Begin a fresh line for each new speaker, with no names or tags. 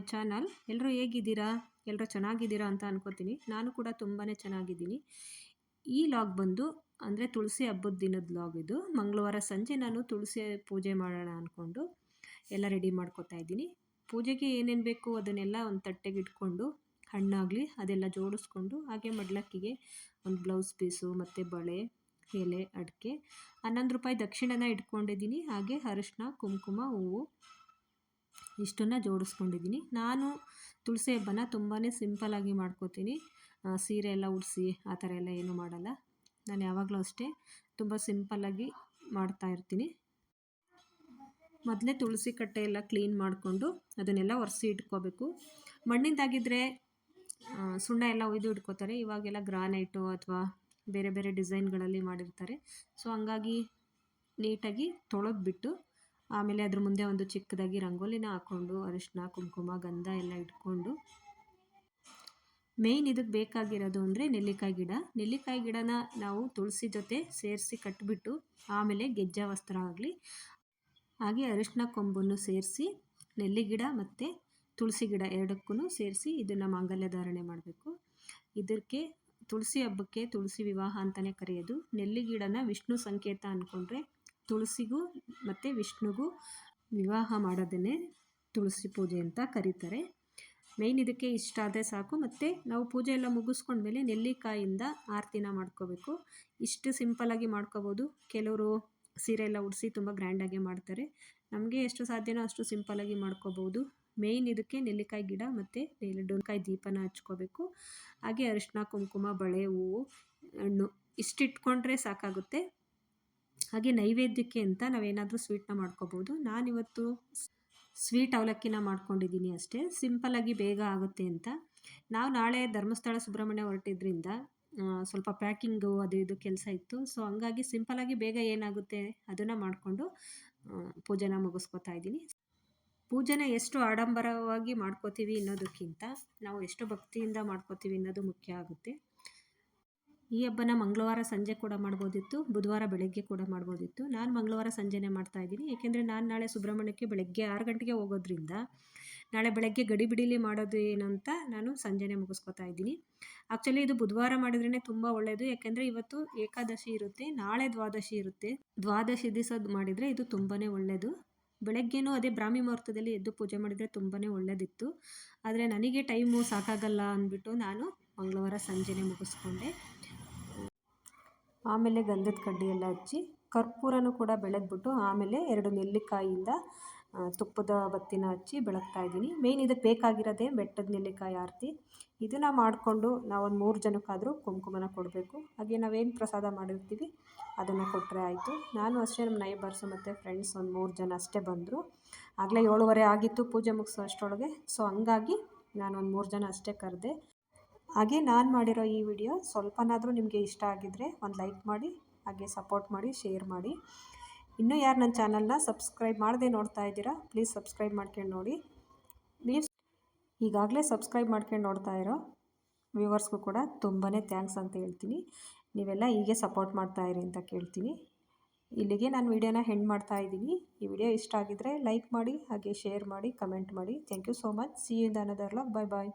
Channel ಎಲ್ಲರೂ ಹೇಗಿದ್ದೀರಾ? ಎಲ್ಲರೂ ಚೆನ್ನಾಗಿದ್ದೀರಾ ಅಂತ ಅನ್ಕೋತೀನಿ. ನಾನು ಕೂಡ ತುಂಬಾ ಚೆನ್ನಾಗಿದ್ದೀನಿ. ಈ ಲಾಗ್ ಬಂದು ಅಂದರೆ ತುಳಸಿ ಹಬ್ಬದ ದಿನದ ಲಾಗ್ ಇದು. ಮಂಗಳವಾರ ಸಂಜೆ ನಾನು ತುಳಸಿ ಪೂಜೆ ಮಾಡೋಣ ಅಂದ್ಕೊಂಡು ಎಲ್ಲ ರೆಡಿ ಮಾಡ್ಕೋತಾ ಇದ್ದೀನಿ. ಪೂಜೆಗೆ ಏನೇನು ಬೇಕು ಅದನ್ನೆಲ್ಲ ಒಂದು ತಟ್ಟೆಗೆ ಇಟ್ಕೊಂಡು, ಹಣ್ಣಾಗಲಿ ಅದೆಲ್ಲ ಜೋಡಿಸ್ಕೊಂಡು, ಹಾಗೆ ಮಡ್ಲಕ್ಕಿಗೆ ಒಂದು ಬ್ಲೌಸ್ ಪೀಸು ಮತ್ತು ಬಳೆ, ಎಲೆ, ಅಡಿಕೆ, ಹನ್ನೊಂದು ರೂಪಾಯಿ ದಕ್ಷಿಣನ ಇಟ್ಕೊಂಡಿದ್ದೀನಿ. ಹಾಗೆ ಅರಿಶಿನ, ಕುಂಕುಮ, ಹೂವು. ಇಷ್ಟನ್ನು ಜೋಡಿಸ್ಕೊಂಡಿದ್ದೀನಿ. ನಾನು ತುಳಸಿ ಹಬ್ಬನ ತುಂಬಾ ಸಿಂಪಲ್ಲಾಗಿ ಮಾಡ್ಕೋತೀನಿ. ಸೀರೆ ಎಲ್ಲ ಉಡಿಸಿ ಆ ಥರ ಎಲ್ಲ ಏನೂ ಮಾಡಲ್ಲ. ನಾನು ಯಾವಾಗಲೂ ಅಷ್ಟೇ ತುಂಬ ಸಿಂಪಲ್ಲಾಗಿ ಮಾಡ್ತಾ ಇರ್ತೀನಿ. ಮೊದಲೇ ತುಳಸಿ ಕಟ್ಟೆ ಎಲ್ಲ ಕ್ಲೀನ್ ಮಾಡಿಕೊಂಡು ಅದನ್ನೆಲ್ಲ ಒರೆಸಿ ಇಟ್ಕೋಬೇಕು. ಮಣ್ಣಿಂದಾಗಿದ್ದರೆ ಸುಣ್ಣ ಎಲ್ಲ ಒಯ್ದು ಇಟ್ಕೋತಾರೆ. ಇವಾಗೆಲ್ಲ ಗ್ರಾನೈಟು ಅಥವಾ ಬೇರೆ ಬೇರೆ ಡಿಸೈನ್ಗಳಲ್ಲಿ ಮಾಡಿರ್ತಾರೆ. ಸೊ, ಹಂಗಾಗಿ ನೀಟಾಗಿ ತೊಳೆದ್ಬಿಟ್ಟು ಆಮೇಲೆ ಅದ್ರ ಮುಂದೆ ಒಂದು ಚಿಕ್ಕದಾಗಿ ರಂಗೋಲಿನ ಹಾಕ್ಕೊಂಡು ಅರಿಶಿನ, ಕುಂಕುಮ, ಗಂಧ ಎಲ್ಲ ಇಟ್ಕೊಂಡು ಮೇಯ್ನ್ ಇದಕ್ಕೆ ಬೇಕಾಗಿರೋದು ಅಂದರೆ ನೆಲ್ಲಿಕಾಯಿ ಗಿಡ. ನೆಲ್ಲಿಕಾಯಿ ಗಿಡನ ನಾವು ತುಳಸಿ ಜೊತೆ ಸೇರಿಸಿ ಕಟ್ಟಿಬಿಟ್ಟು ಆಮೇಲೆ ಗೆಜ್ಜೆ ವಸ್ತ್ರ ಆಗಲಿ, ಹಾಗೆ ಅರಿಶಿನ ಕೊಂಬನ್ನು ಸೇರಿಸಿ, ನೆಲ್ಲಿ ಗಿಡ ಮತ್ತು ತುಳಸಿ ಗಿಡ ಎರಡಕ್ಕೂ ಸೇರಿಸಿ ಇದನ್ನು ಮಾಂಗಲ್ಯ ಧಾರಣೆ ಮಾಡಬೇಕು. ಇದಕ್ಕೆ ತುಳಸಿ ಹಬ್ಬಕ್ಕೆ ತುಳಸಿ ವಿವಾಹ ಅಂತಲೇ ಕರೆಯೋದು. ನೆಲ್ಲಿ ಗಿಡನ ವಿಷ್ಣು ಸಂಕೇತ ಅಂದ್ಕೊಂಡ್ರೆ ತುಳಸಿಗೂ ಮತ್ತು ವಿಷ್ಣುಗೂ ವಿವಾಹ ಮಾಡೋದನ್ನೇ ತುಳಸಿ ಪೂಜೆ ಅಂತ ಕರೀತಾರೆ. ಮೇಯ್ನ್ ಇದಕ್ಕೆ ಇಷ್ಟ ಆದರೆ ಸಾಕು. ಮತ್ತು ನಾವು ಪೂಜೆ ಎಲ್ಲ ಮುಗಿಸ್ಕೊಂಡ್ಮೇಲೆ ನೆಲ್ಲಿಕಾಯಿಂದ ಆರತಿನ ಮಾಡ್ಕೋಬೇಕು. ಇಷ್ಟು ಸಿಂಪಲ್ಲಾಗಿ ಮಾಡ್ಕೋಬೋದು. ಕೆಲವರು ಸೀರೆ ಎಲ್ಲ ಉಡಿಸಿ ತುಂಬ ಗ್ರ್ಯಾಂಡಾಗಿ ಮಾಡ್ತಾರೆ. ನಮಗೆ ಎಷ್ಟು ಸಾಧ್ಯನೋ ಅಷ್ಟು ಸಿಂಪಲ್ಲಾಗಿ ಮಾಡ್ಕೋಬೋದು. ಮೇಯ್ನ್ ಇದಕ್ಕೆ ನೆಲ್ಲಿಕಾಯಿ ಗಿಡ ಮತ್ತು ನೆಲ್ಲಿಕಾಯಿ ದೀಪನ ಹಚ್ಕೋಬೇಕು. ಹಾಗೆ ಅರಿಶಿನ, ಕುಂಕುಮ, ಬಳೆ, ಹೂವು, ಹಣ್ಣು ಇಷ್ಟಿಟ್ಕೊಂಡ್ರೆ ಸಾಕಾಗುತ್ತೆ. ಹಾಗೆ ನೈವೇದ್ಯಕ್ಕೆ ಅಂತ ನಾವೇನಾದರೂ ಸ್ವೀಟ್ನ ಮಾಡ್ಕೋಬೋದು. ನಾನಿವತ್ತು ಸ್ವೀಟ್ ಅವಲಕ್ಕಿನ ಮಾಡ್ಕೊಂಡಿದ್ದೀನಿ ಅಷ್ಟೇ. ಸಿಂಪಲ್ಲಾಗಿ ಬೇಗ ಆಗುತ್ತೆ ಅಂತ. ನಾವು ನಾಳೆ ಧರ್ಮಸ್ಥಳ ಸುಬ್ರಹ್ಮಣ್ಯ ಹೊರಟಿದ್ರಿಂದ ಸ್ವಲ್ಪ ಪ್ಯಾಕಿಂಗು ಅದು ಇದು ಕೆಲಸ ಇತ್ತು. ಸೊ ಹಂಗಾಗಿ ಸಿಂಪಲಾಗಿ ಬೇಗ ಏನಾಗುತ್ತೆ ಅದನ್ನು ಮಾಡಿಕೊಂಡು ಪೂಜೆನ ಮುಗಿಸ್ಕೊತಾ ಇದ್ದೀನಿ. ಪೂಜೆನ ಎಷ್ಟು ಆಡಂಬರವಾಗಿ ಮಾಡ್ಕೋತೀವಿ ಅನ್ನೋದಕ್ಕಿಂತ ನಾವು ಎಷ್ಟು ಭಕ್ತಿಯಿಂದ ಮಾಡ್ಕೋತೀವಿ ಅನ್ನೋದು ಮುಖ್ಯ ಆಗುತ್ತೆ. ಈ ಹಬ್ಬನ ಮಂಗಳವಾರ ಸಂಜೆ ಕೂಡ ಮಾಡ್ಬೋದಿತ್ತು, ಬುಧವಾರ ಬೆಳಗ್ಗೆ ಕೂಡ ಮಾಡ್ಬೋದಿತ್ತು. ನಾನು ಮಂಗಳವಾರ ಸಂಜೆನೇ ಮಾಡ್ತಾ ಇದ್ದೀನಿ. ಏಕೆಂದರೆ ನಾನು ನಾಳೆ ಸುಬ್ರಹ್ಮಣ್ಯಕ್ಕೆ ಬೆಳಗ್ಗೆ ಆರು ಗಂಟೆಗೆ ಹೋಗೋದ್ರಿಂದ ನಾಳೆ ಬೆಳಗ್ಗೆ ಗಡಿಬಿಡಿಲಿ ಮಾಡೋದು ಏನು ನಾನು ಸಂಜೆನೇ ಮುಗಿಸ್ಕೊತಾ ಇದ್ದೀನಿ. ಆ್ಯಕ್ಚುಲಿ ಇದು ಬುಧವಾರ ಮಾಡಿದ್ರೇ ತುಂಬ ಒಳ್ಳೆಯದು ಯಾಕೆಂದರೆ ಇವತ್ತು ಏಕಾದಶಿ ಇರುತ್ತೆ, ನಾಳೆ ದ್ವಾದಶಿ ಇರುತ್ತೆ. ದ್ವಾದಶಿ ದಿವಸ ಮಾಡಿದರೆ ಇದು ತುಂಬಾ ಒಳ್ಳೆಯದು ಬೆಳಗ್ಗೆನೂ ಅದೇ ಬ್ರಾಹ್ಮಿ ಮುಹೂರ್ತದಲ್ಲಿ ಎದ್ದು ಪೂಜೆ ಮಾಡಿದರೆ ತುಂಬಾ ಒಳ್ಳೆಯದಿತ್ತು ಆದರೆ ನನಗೆ ಟೈಮು ಸಾಕಾಗಲ್ಲ ಅಂದ್ಬಿಟ್ಟು ನಾನು ಮಂಗಳವಾರ ಸಂಜೆನೇ ಮುಗಿಸ್ಕೊಂಡೆ. ಆಮೇಲೆ ಗಂಧದ ಕಡ್ಡಿ ಎಲ್ಲ ಹಚ್ಚಿ ಕರ್ಪೂರನೂ ಕೂಡ ಬೆಳಗ್ಬಿಟ್ಟು ಆಮೇಲೆ ಎರಡು ನೆಲ್ಲಿಕಾಯಿಂದ ತುಪ್ಪದ ಬತ್ತಿನ ಹಚ್ಚಿ ಬೆಳಗ್ತಾ ಇದ್ದೀನಿ. ಮೇಯ್ನ್ ಇದಕ್ಕೆ ಬೇಕಾಗಿರೋದೇ ಬೆಟ್ಟದ ನೆಲ್ಲಿಕಾಯಿ ಆರತಿ. ಇದನ್ನು ಮಾಡಿಕೊಂಡು ನಾವೊಂದು ಮೂರು ಜನಕ್ಕಾದರೂ ಕುಂಕುಮನ ಕೊಡಬೇಕು. ಹಾಗೆ ನಾವೇನು ಪ್ರಸಾದ ಮಾಡಿರ್ತೀವಿ, ಅದನ್ನು ಕೊಟ್ಟರೆ ಆಯಿತು. ನಾನು ಅಷ್ಟೇ ನಮ್ಮ ನೈಬರ್ಸು ಮತ್ತು ಫ್ರೆಂಡ್ಸ್ ಒಂದು ಮೂರು ಜನ ಅಷ್ಟೇ ಬಂದರು. ಆಗಲೇ ಏಳುವರೆ ಆಗಿತ್ತು, ಪೂಜೆ ಮುಗಿಸೋ ಅಷ್ಟರೊಳಗೆ. ಸೊ ಹಂಗಾಗಿ ನಾನು ಒಂದು ಮೂರು ಜನ ಅಷ್ಟೇ ಕರೆದೆ. ಹಾಗೆ ನಾನು ಮಾಡಿರೋ ಈ ವಿಡಿಯೋ ಸ್ವಲ್ಪನಾದರೂ ನಿಮಗೆ ಇಷ್ಟ ಆಗಿದ್ದರೆ ಒಂದು ಲೈಕ್ ಮಾಡಿ, ಹಾಗೆ ಸಪೋರ್ಟ್ ಮಾಡಿ, ಶೇರ್ ಮಾಡಿ. ಇನ್ನೂ ಯಾರು ನನ್ನ ಚಾನಲ್ನ ಸಬ್ಸ್ಕ್ರೈಬ್ ಮಾಡದೆ ನೋಡ್ತಾ ಇದ್ದೀರಾ, ಪ್ಲೀಸ್ ಸಬ್ಸ್ಕ್ರೈಬ್ ಮಾಡ್ಕೊಂಡು ನೋಡಿ. ನೀವು ಈಗಾಗಲೇ ಸಬ್ಸ್ಕ್ರೈಬ್ ಮಾಡ್ಕೊಂಡು ನೋಡ್ತಾ ಇರೋ ವ್ಯೂವರ್ಸ್ಗೂ ಕೂಡ ತುಂಬಾ ಥ್ಯಾಂಕ್ಸ್ ಅಂತ ಹೇಳ್ತೀನಿ. ನೀವೆಲ್ಲ ಹೀಗೆ ಸಪೋರ್ಟ್ ಮಾಡ್ತಾ ಇರಿ ಅಂತ ಕೇಳ್ತೀನಿ. ಇಲ್ಲಿಗೆ ನಾನು ವಿಡಿಯೋನ ಹೆಂಡ್ ಮಾಡ್ತಾ ಇದ್ದೀನಿ. ಈ ವಿಡಿಯೋ ಇಷ್ಟ ಆಗಿದ್ದರೆ ಲೈಕ್ ಮಾಡಿ, ಹಾಗೆ ಶೇರ್ ಮಾಡಿ, ಕಮೆಂಟ್ ಮಾಡಿ. Thank you so much. See in another bye bye